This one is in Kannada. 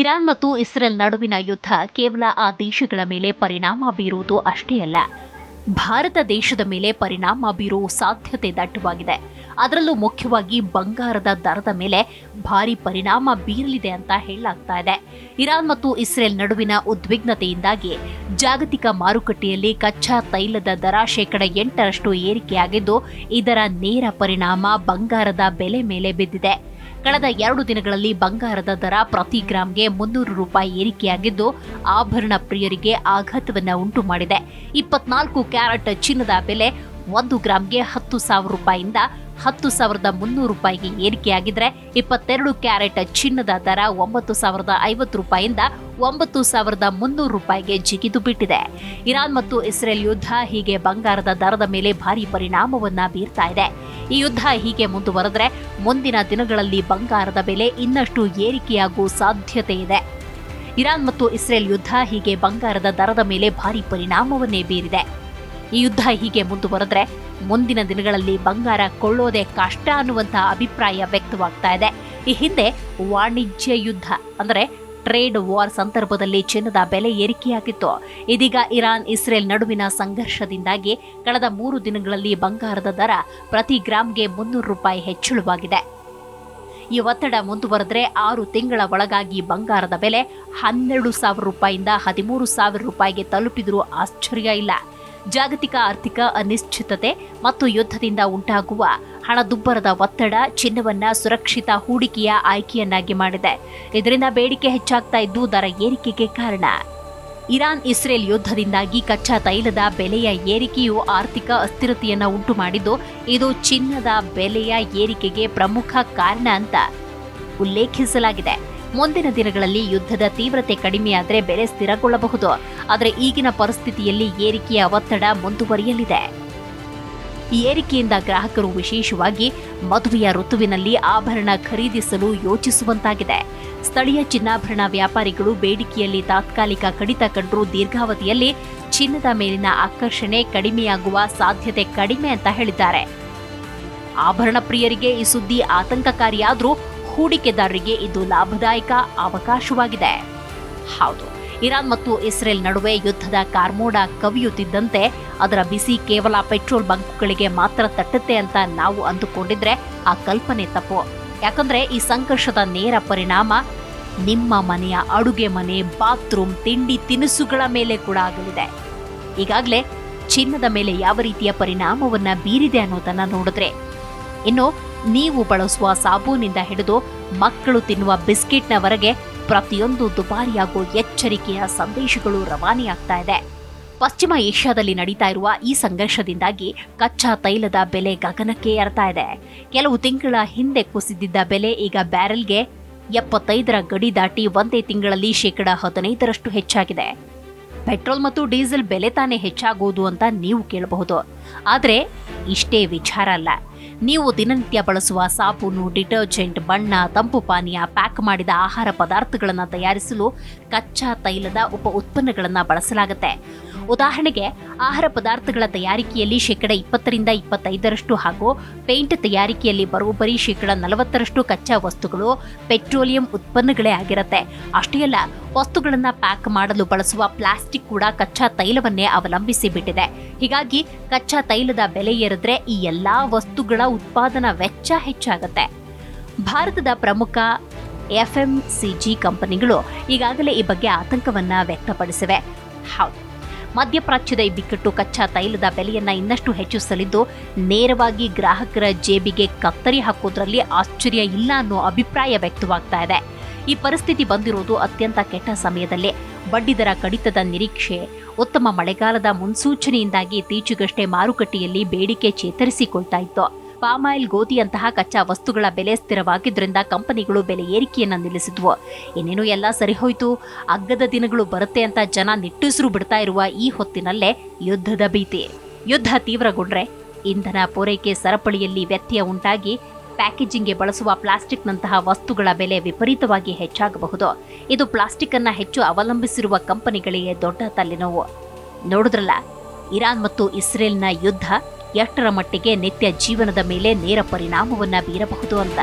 ಇರಾನ್ ಮತ್ತು ಇಸ್ರೇಲ್ ನಡುವಿನ ಯುದ್ಧ ಕೇವಲ ಆ ದೇಶಗಳ ಮೇಲೆ ಪರಿಣಾಮ ಬೀರುವುದು ಅಷ್ಟೇ ಅಲ್ಲ. ಭಾರತ ದೇಶದ ಮೇಲೆ ಪರಿಣಾಮ ಬೀರುವ ಸಾಧ್ಯತೆ ದಟ್ಟವಾಗಿದೆ. ಅದರಲ್ಲೂ ಮುಖ್ಯವಾಗಿ ಬಂಗಾರದ ದರದ ಮೇಲೆ ಭಾರಿ ಪರಿಣಾಮ ಬೀರಲಿದೆ ಅಂತ ಹೇಳಲಾಗ್ತಾ ಇದೆ. ಇರಾನ್ ಮತ್ತು ಇಸ್ರೇಲ್ ನಡುವಿನ ಉದ್ವಿಗ್ನತೆಯಿಂದಾಗಿ ಜಾಗತಿಕ ಮಾರುಕಟ್ಟೆಯಲ್ಲಿ ಕಚ್ಚಾ ತೈಲದ ದರ ಶೇಕಡ ಎಂಟರಷ್ಟು ಏರಿಕೆಯಾಗಿದ್ದು, ಇದರ ನೇರ ಪರಿಣಾಮ ಬಂಗಾರದ ಬೆಲೆ ಮೇಲೆ ಬಿದ್ದಿದೆ. ಕಳೆದ ಎರಡು ದಿನಗಳಲ್ಲಿ ಬಂಗಾರದ ದರ ಪ್ರತಿ ಗ್ರಾಂಗೆ ಮುನ್ನೂರು ರೂಪಾಯಿ ಏರಿಕೆಯಾಗಿದ್ದು, ಆಭರಣ ಪ್ರಿಯರಿಗೆ ಆಘಾತವನ್ನು ಉಂಟು ಮಾಡಿದೆ ಇಪ್ಪತ್ನಾಲ್ಕು ಕ್ಯಾರೆಟ್ ಚಿನ್ನದ ಬೆಲೆ ಒಂದು ಗ್ರಾಂಗೆ ಹತ್ತು ಸಾವಿರ ರೂಪಾಯಿಯಿಂದ ಹತ್ತು ಸಾವಿರದ ಮುನ್ನೂರು ರೂಪಾಯಿಗೆ ಏರಿಕೆಯಾಗಿದ್ರೆ, ಇಪ್ಪತ್ತೆರಡು ಕ್ಯಾರೆಟ್ ಚಿನ್ನದ ದರ ಒಂಬತ್ತು ಸಾವಿರದ ಐವತ್ತು ರೂಪಾಯಿಯಿಂದ ಒಂಬತ್ತು ಸಾವಿರದ ಮುನ್ನೂರು ರೂಪಾಯಿಗೆ ಜಿಗಿದು ಬಿಟ್ಟಿದೆ. ಇರಾನ್ ಮತ್ತು ಇಸ್ರೇಲ್ ಯುದ್ಧ ಹೀಗೆ ಬಂಗಾರದ ದರದ ಮೇಲೆ ಭಾರಿ ಪರಿಣಾಮವನ್ನ ಬೀರ್ತಾ ಇದೆ. ಈ ಯುದ್ಧ ಹೀಗೆ ಮುಂದುವರೆದ್ರೆ ಮುಂದಿನ ದಿನಗಳಲ್ಲಿ ಬಂಗಾರದ ಬೆಲೆ ಇನ್ನಷ್ಟು ಏರಿಕೆಯಾಗುವ ಸಾಧ್ಯತೆ ಇದೆ. ಇರಾನ್ ಮತ್ತು ಇಸ್ರೇಲ್ ಯುದ್ಧ ಹೀಗೆ ಬಂಗಾರದ ದರದ ಮೇಲೆ ಭಾರಿ ಪರಿಣಾಮವನ್ನೇ ಬೀರಿದೆ. ಈ ಯುದ್ಧ ಹೀಗೆ ಮುಂದುವರೆದ್ರೆ ಮುಂದಿನ ದಿನಗಳಲ್ಲಿ ಬಂಗಾರ ಕೊಳ್ಳೋದೇ ಕಷ್ಟ ಅನ್ನುವಂತಹ ಅಭಿಪ್ರಾಯ ವ್ಯಕ್ತವಾಗ್ತಾ ಇದೆ. ಈ ಹಿಂದೆ ವಾಣಿಜ್ಯ ಯುದ್ಧ, ಅಂದರೆ ಟ್ರೇಡ್ ವಾರ್ ಸಂದರ್ಭದಲ್ಲಿ ಚಿನ್ನದ ಬೆಲೆ ಏರಿಕೆಯಾಗಿತ್ತು. ಇದೀಗ ಇರಾನ್, ಇಸ್ರೇಲ್ ನಡುವಿನ ಸಂಘರ್ಷದಿಂದಾಗಿ ಕಳೆದ ಮೂರು ದಿನಗಳಲ್ಲಿ ಬಂಗಾರದ ದರ ಪ್ರತಿ ಗ್ರಾಂಗೆ ಮುನ್ನೂರು ರೂಪಾಯಿ ಹೆಚ್ಚಳವಾಗಿದೆ. ಈ ಒತ್ತಡ ಮುಂದುವರೆದ್ರೆ ಆರು ತಿಂಗಳ ಒಳಗಾಗಿ ಬಂಗಾರದ ಬೆಲೆ ಹನ್ನೆರಡು ಸಾವಿರ ರೂಪಾಯಿಯಿಂದ ಹದಿಮೂರು ಸಾವಿರ ರೂಪಾಯಿಗೆ ತಲುಪಿದರೂ ಆಶ್ಚರ್ಯ ಇಲ್ಲ. ಜಾಗತಿಕ ಆರ್ಥಿಕ ಅನಿಶ್ಚಿತತೆ ಮತ್ತು ಯುದ್ಧದಿಂದ ಉಂಟಾಗುವ ಹಣದುಬ್ಬರದ ಒತ್ತಡ, ಚಿನ್ನವನ್ನ ಸುರಕ್ಷಿತ ಹೂಡಿಕೆಯ ಆಯ್ಕೆಯನ್ನಾಗಿ ಮಾಡಿದೆ. ಇದರಿಂದ ಬೇಡಿಕೆ ಹೆಚ್ಚಾಗ್ತಾ ಇದ್ದು ದರ ಏರಿಕೆಗೆ ಕಾರಣ. ಇರಾನ್ ಇಸ್ರೇಲ್ ಯುದ್ಧದಿಂದಾಗಿ ಕಚ್ಚಾ ತೈಲದ ಬೆಲೆಯ ಏರಿಕೆಯು ಆರ್ಥಿಕ ಅಸ್ಥಿರತೆಯನ್ನು ಉಂಟು ಮಾಡಿದ್ದು, ಇದು ಚಿನ್ನದ ಬೆಲೆಯ ಏರಿಕೆಗೆ ಪ್ರಮುಖ ಕಾರಣ ಅಂತ ಉಲ್ಲೇಖಿಸಲಾಗಿದೆ. ಮುಂದಿನ ದಿನಗಳಲ್ಲಿ ಯುದ್ಧದ ತೀವ್ರತೆ ಕಡಿಮೆಯಾದರೆ ಬೆಲೆ ಸ್ಥಿರಗೊಳ್ಳಬಹುದು. ಆದರೆ ಈಗಿನ ಪರಿಸ್ಥಿತಿಯಲ್ಲಿ ಏರಿಕೆಯ ಒತ್ತಡ ಮುಂದುವರಿಯಲಿದೆ. ಈ ಏರಿಕೆಯಿಂದ ಗ್ರಾಹಕರು ವಿಶೇಷವಾಗಿ ಮದುವೆಯ ಋತುವಿನಲ್ಲಿ ಆಭರಣ ಖರೀದಿಸಲು ಯೋಚಿಸುವಂತಾಗಿದೆ. ಸ್ಥಳೀಯ ಚಿನ್ನಾಭರಣ ವ್ಯಾಪಾರಿಗಳು ಬೇಡಿಕೆಯಲ್ಲಿ ತಾತ್ಕಾಲಿಕ ಕಡಿತ ಕಂಡರೂ ದೀರ್ಘಾವಧಿಯಲ್ಲಿ ಚಿನ್ನದ ಮೇಲಿನ ಆಕರ್ಷಣೆ ಕಡಿಮೆಯಾಗುವ ಸಾಧ್ಯತೆ ಕಡಿಮೆ ಅಂತ ಹೇಳಿದ್ದಾರೆ. ಆಭರಣ ಪ್ರಿಯರಿಗೆ ಈ ಸುದ್ದಿ ಆತಂಕಕಾರಿಯಾದರೂ ಹೂಡಿಕೆದಾರರಿಗೆ ಇದು ಲಾಭದಾಯಕ ಅವಕಾಶವಾಗಿದೆ. ಹೌದು. ಇರಾನ್ ಮತ್ತು ಇಸ್ರೇಲ್ ನಡುವೆ ಯುದ್ಧದ ಕಾರ್ಮೋಡ ಕವಿಯುತ್ತಿದ್ದಂತೆ ಅದರ ಬಿಸಿ ಕೇವಲ ಪೆಟ್ರೋಲ್ ಬಂಕ್ಗಳಿಗೆ ಮಾತ್ರ ತಟ್ಟುತ್ತೆ ಅಂತ ನಾವು ಅಂದುಕೊಂಡಿದ್ರೆ ಆ ಕಲ್ಪನೆ ತಪ್ಪು. ಯಾಕಂದ್ರೆ ಈ ಸಂಘರ್ಷದ ನೇರ ಪರಿಣಾಮ ನಿಮ್ಮ ಮನೆಯ ಅಡುಗೆ ಮನೆ, ಬಾತ್ರೂಮ್, ತಿಂಡಿ, ತಿನಿಸುಗಳ ಮೇಲೆ ಕೂಡ ಆಗಲಿದೆ. ಈಗಾಗಲೇ ಚಿನ್ನದ ಮೇಲೆ ಯಾವ ರೀತಿಯ ಪರಿಣಾಮವನ್ನ ಬೀರಿದೆ ಅನ್ನೋದನ್ನ ನೋಡಿದ್ರೆ. ಇನ್ನು ನೀವು ಬಳಸುವ ಸಾಬೂನಿಂದ ಹಿಡಿದು ಮಕ್ಕಳು ತಿನ್ನುವ ಬಿಸ್ಕೆಟ್ನವರೆಗೆ ಪ್ರತಿಯೊಂದು ದುಬಾರಿಯಾಗೋ ಎಚ್ಚರಿಕೆಯ ಸಂದೇಶಗಳು ರವಾನೆಯಾಗ್ತಾ ಇದೆ. ಪಶ್ಚಿಮ ಏಷ್ಯಾದಲ್ಲಿ ನಡೀತಾ ಇರುವ ಈ ಸಂಘರ್ಷದಿಂದಾಗಿ ಕಚ್ಚಾ ತೈಲದ ಬೆಲೆ ಗಗನಕ್ಕೆ ಏರ್ತಾ ಇದೆ. ಕೆಲವು ತಿಂಗಳ ಹಿಂದೆ ಕುಸಿದಿದ್ದ ಬೆಲೆ ಈಗ ಬ್ಯಾರೆಲ್ಗೆ ಎಪ್ಪತ್ತೈದರ ಗಡಿ ದಾಟಿ ಒಂದೇ ತಿಂಗಳಲ್ಲಿ ಶೇಕಡ ಹದಿನೈದರಷ್ಟು ಹೆಚ್ಚಾಗಿದೆ. ಪೆಟ್ರೋಲ್ ಮತ್ತು ಡೀಸೆಲ್ ಬೆಲೆ ತಾನೇ ಹೆಚ್ಚಾಗುವುದು ಅಂತ ನೀವು ಕೇಳಬಹುದು. ಆದರೆ ಇಷ್ಟೇ ವಿಚಾರ ಅಲ್ಲ. ನೀವು ದಿನನಿತ್ಯ ಬಳಸುವ ಸಾಬೂನು, ಡಿಟರ್ಜೆಂಟ್, ಬಣ್ಣ, ತಂಪು ಪಾನೀಯ, ಪ್ಯಾಕ್ ಮಾಡಿದ ಆಹಾರ ಪದಾರ್ಥಗಳನ್ನು ತಯಾರಿಸಲು ಕಚ್ಚಾ ತೈಲದ ಉಪ ಉತ್ಪನ್ನಗಳನ್ನು ಬಳಸಲಾಗುತ್ತೆ. ಉದಾಹರಣೆಗೆ, ಆಹಾರ ಪದಾರ್ಥಗಳ ತಯಾರಿಕೆಯಲ್ಲಿ ಶೇಕಡ ಇಪ್ಪತ್ತರಿಂದ ಇಪ್ಪತ್ತೈದರಷ್ಟು ಹಾಗೂ ಪೇಂಟ್ ತಯಾರಿಕೆಯಲ್ಲಿ ಬರೋಬ್ಬರಿ ಶೇಕಡ ನಲವತ್ತರಷ್ಟು ಕಚ್ಚಾ ವಸ್ತುಗಳು ಪೆಟ್ರೋಲಿಯಂ ಉತ್ಪನ್ನಗಳೇ ಆಗಿರುತ್ತೆ. ಅಷ್ಟೇ ಅಲ್ಲ, ವಸ್ತುಗಳನ್ನು ಪ್ಯಾಕ್ ಮಾಡಲು ಬಳಸುವ ಪ್ಲಾಸ್ಟಿಕ್ ಕೂಡ ಕಚ್ಚಾ ತೈಲವನ್ನೇ ಅವಲಂಬಿಸಿ ಬಿಟ್ಟಿದೆ. ಹೀಗಾಗಿ ಕಚ್ಚಾ ತೈಲದ ಬೆಲೆ ಏರಿದ್ರೆ ಈ ಎಲ್ಲಾ ವಸ್ತುಗಳ ಉತ್ಪಾದನಾ ವೆಚ್ಚ ಹೆಚ್ಚಾಗುತ್ತೆ. ಭಾರತದ ಪ್ರಮುಖ ಎಫ್ಎಂಸಿಜಿ ಕಂಪನಿಗಳು ಈಗಾಗಲೇ ಈ ಬಗ್ಗೆ ಆತಂಕವನ್ನ ವ್ಯಕ್ತಪಡಿಸಿವೆ. ಹೌದು, ಮಧ್ಯಪ್ರಾಚ್ಯದ ಈ ಬಿಕ್ಕಟ್ಟು ಕಚ್ಚಾ ತೈಲದ ಬೆಲೆಯನ್ನ ಇನ್ನಷ್ಟು ಹೆಚ್ಚಿಸಲಿದ್ದು ನೇರವಾಗಿ ಗ್ರಾಹಕರ ಜೇಬಿಗೆ ಕತ್ತರಿ ಹಾಕೋದ್ರಲ್ಲಿ ಆಶ್ಚರ್ಯ ಇಲ್ಲ ಅನ್ನೋ ಅಭಿಪ್ರಾಯ ವ್ಯಕ್ತವಾಗ್ತಾ ಇದೆ. ಈ ಪರಿಸ್ಥಿತಿ ಬಂದಿರೋದು ಅತ್ಯಂತ ಕೆಟ್ಟ ಸಮಯದಲ್ಲಿ. ಬಡ್ಡಿದರ ಕಡಿತದ ನಿರೀಕ್ಷೆ. ಉತ್ತಮ ಮಳೆಗಾಲದ ಮುನ್ಸೂಚನೆಯಿಂದಾಗಿ ಇತ್ತೀಚೆಗಷ್ಟೇ ಮಾರುಕಟ್ಟೆಯಲ್ಲಿ ಬೇಡಿಕೆ ಚೇತರಿಸಿಕೊಳ್ತಾ ಇತ್ತು. ಪಾಮಾಯಿಲ್ ಗೋಧಿಯಂತಹ ಕಚ್ಚಾ ವಸ್ತುಗಳ ಬೆಲೆ ಸ್ಥಿರವಾಗಿದ್ದರಿಂದ ಕಂಪನಿಗಳು ಬೆಲೆ ಏರಿಕೆಯನ್ನು ನಿಲ್ಲಿಸಿದ್ವು. ಇನ್ನೇನು ಎಲ್ಲ ಸರಿಹೋಯ್ತು? ಅಗ್ಗದ ದಿನಗಳು ಬರುತ್ತೆ ಅಂತ ಜನ ನಿಟ್ಟುಸಿರು ಬಿಡ್ತಾ ಇರುವ ಈ ಹೊತ್ತಿನಲ್ಲೇ ಯುದ್ಧದ ಭೀತಿ. ಯುದ್ಧ ತೀವ್ರಗೊಂಡ್ರೆ ಇಂಧನ ಪೂರೈಕೆ ಸರಪಳಿಯಲ್ಲಿ ವ್ಯತ್ಯಯ ಉಂಟಾಗಿ ಪ್ಯಾಕೇಜಿಂಗ್ಗೆ ಬಳಸುವ ಪ್ಲಾಸ್ಟಿಕ್ನಂತಹ ವಸ್ತುಗಳ ಬೆಲೆ ವಿಪರೀತವಾಗಿ ಹೆಚ್ಚಾಗಬಹುದು. ಇದು ಪ್ಲಾಸ್ಟಿಕ್ ಅನ್ನ ಹೆಚ್ಚು ಅವಲಂಬಿಸಿರುವ ಕಂಪನಿಗಳಿಗೆ ದೊಡ್ಡ ತಲೆನೋವು. ನೋಡಿದ್ರಲ್ಲ, ಇರಾನ್ ಮತ್ತು ಇಸ್ರೇಲ್ನ ಯುದ್ಧ ಎಷ್ಟರ ಮಟ್ಟಿಗೆ ನಿತ್ಯ ಜೀವನದ ಮೇಲೆ ನೇರ ಪರಿಣಾಮವನ್ನು ಬೀರಬಹುದು ಅಂತ.